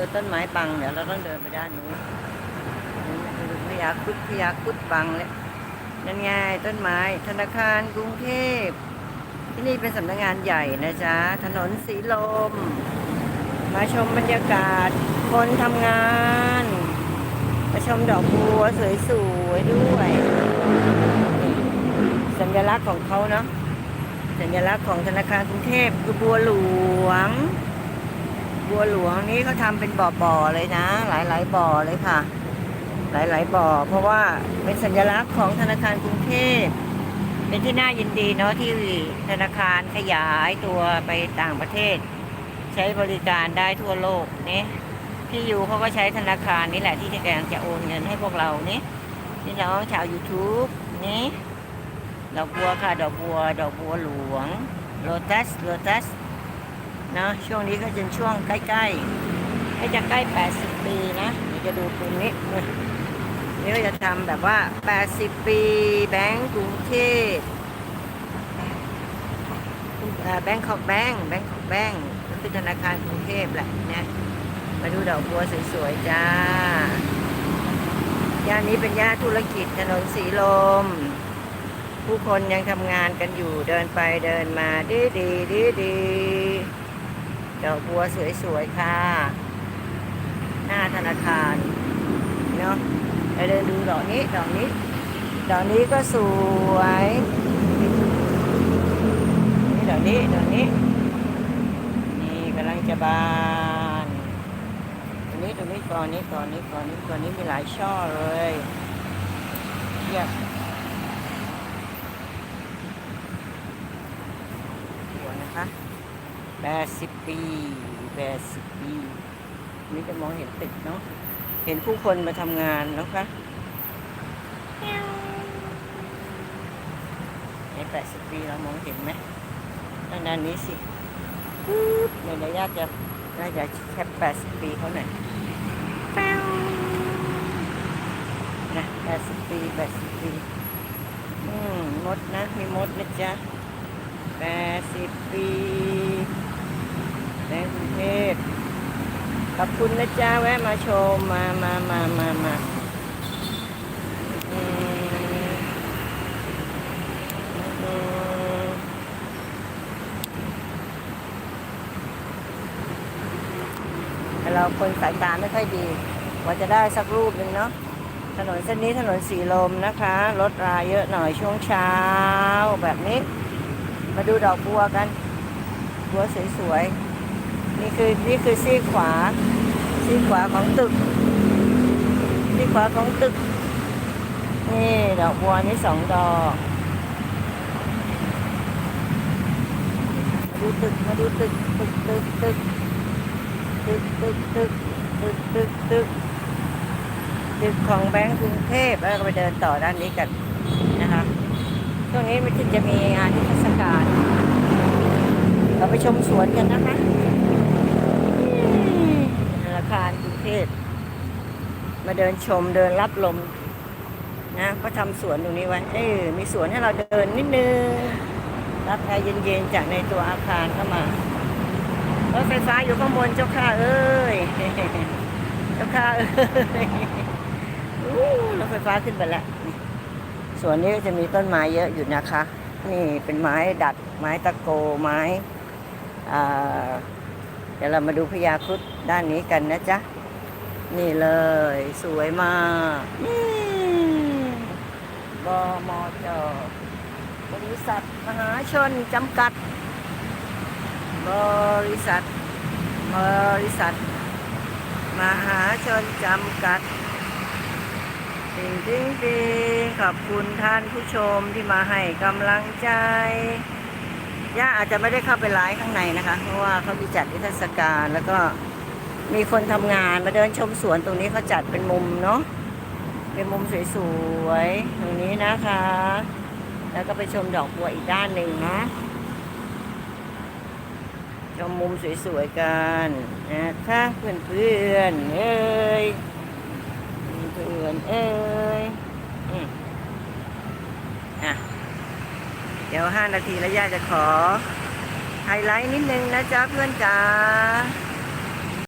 อต้นไม้บังเดี๋ยวเราต้องเดินไปด้านนู้นดูพยาคุดพยาคุดบังเลยนั่นไงต้นไม้ธนาคารกรุงเทพ ที่นี่เป็นสำนักงานใหญ่นะจ๊ะ ถนนสีลม มาชมบรรยากาศคนทำงาน มาชมดอกบัวสวยๆด้วย สัญลักษณ์ของเขาเนาะสัญลักษณ์ของธนาคารกรุงเทพคือบัวหลวง บัวหลวงนี้เขาทำเป็นบ่อๆเลยนะ หลายๆบ่อเลยค่ะ หลายๆบ่อ เพราะว่าเป็นสัญลักษณ์ของธนาคารกรุงเทพเป็นที่น่ายินดีเนาะที่ธนาคารขยายตัวไปต่างประเทศ ใช้บริการได้ทั่วโลกนี่พี่ยูเขาก็ใช้ธนาคารนี่แหละที่จะกำลังจะโอนเงินให้พวกเรานี่นี่น้องชาว YouTube นี่ดอกบัวค่ะ ดอกบัว ดอกบัวหลวงโ o ตัสโ o ตัส เนาะช่วงนี้ก็เป็นช่วงใกล้ๆใกล้จะใกล้ 80 ปีนะเดี๋ยวจะดูตรงนี้นี่ก็จะทำแบบว่า 80 ปีแบงก์กรุงเทพแบงก์ของแบงก์แบงก์ของแบงก์มันเป็นธนาคารกรุงเทพแหละนะมาดูดอกบัวสวยๆจ้าย่านนี้เป็นย่านธุรกิจถนนสีลม ผู้คนยังทำงานกันอยู่เดินไปเดินมาดีดีดีดี ดอกบัวสวยๆค่ะ หน้าธนาคารเนาะไปเดินดูดอกนี้ดอกนี้ดอกนี้ก็สวยนี่ดอกนี้ดอกนี้ นี่กำลังจะบานตรงนี้ตรงนี้ก่อนนี้ก่อนนี้ก่อนนี้ก่อนนี้มีหลายช่อเลยเยี่ยมสวยนะคะ แปดสิบปีแปดสิบปีนี่จะมองเห็นตึกเนาะเห็นผู้คนมาทำงานแล้วคะในแปดสิบปีเรามองเห็นไหมทางด้านนี้สิปึ๊บในระยะจะน่าจะแค่แปดสิบปีเขาหน่อยแป๊วนะแปดสิบปีแปดสิบปีอืมมดนะ มีมดนะจ๊ะแปดสิบปี ในกรุงเทพขอบคุณนะจ๊ะแวะมาชมมามามามามาแต่เราคนสายตาไม่ค่อยดีว่าจะได้สักรูปหนึ่งเนาะถนนเส้นนี้ถนนสีลมนะคะ รถราเยอะหน่อยช่วงเช้าแบบนี้ มาดูดอกบัวกัน บัวสวยๆ นี่คือนี่คือซีขวา ซีขวาของตึก ซีขวาของตึก นี่ดอกบัวนี่สองดอกมาดูตึกมาดูตึกตึกตึกตึกตึกตึกตึกตึกตึกตึกตึกของแบงก์กรุงเทพแล้วก็ไปเดินต่อด้านนี้กันนะคะช่วงนี้มันจะมีงานเทศกาลเราไปชมสวนกันนะคะ คารกรุงเทพมาเดินชมเดินรับลมนะก็ทำสวนตรงนี้ไว้เออมีสวนให้เราเดินนิดนึงรับแอร์เย็นๆจากในตัวอาคารเข้ามารถไฟฟ้าอยู่ข้างบนเจ้าข้าเอ้ยเจ้าข้าเอ้ยรถไฟฟ้าขึ้นไปแล้วสวนนี้จะมีต้นไม้เยอะอยู่นะคะ นี่เป็นไม้ดัดไม้ตะโกไม้อ่า เดี๋ยวเรามาดูพญาครุฑด้านนี้กันนะจ๊ะ นี่เลย สวยมากนี่บมจบริษัทมหาชนจำกัด บริษัท บริษัท มหาชนจำกัดติงติงติงขอบคุณท่านผู้ชมที่มาให้กำลังใจ ย่าอาจจะไม่ได้เข้าไปไลฟ์ข้างในนะคะ เพราะว่าเขามีจัดนิทรรศการแล้วก็มีคนทำงานมาเดินชมสวนตรงนี้เขาจัดเป็นมุมเนาะเป็นมุมสวยๆตรงนี้นะคะ แล้วก็ไปชมดอกบัวอีกด้านหนึ่งนะชมมุมสวยๆกันนะคะเพื่อนๆเอ้ยเพื่อนๆเอ้ยอืมอะ เดี๋ยวห้านาทีแล้วย่าจะขอไฮไลท์นิดนึงนะจ๊ะเพื่อนจ๋า